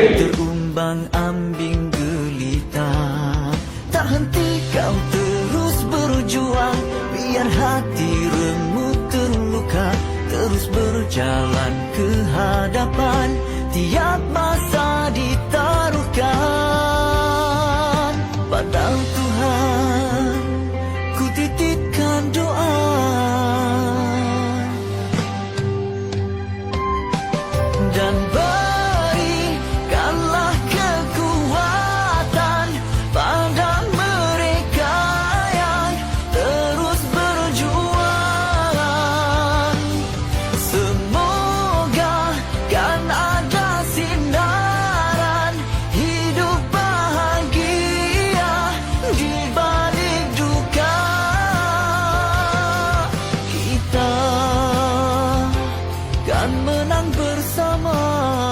Terumbang ambing gelita Tak henti kau terus berjuang Biar hati remuk terluka. Terus berjalan ke hadapan Tiap masa ditaruhkan. Padang Tuhan Ku titipkan doa. Dan berjalan bersama.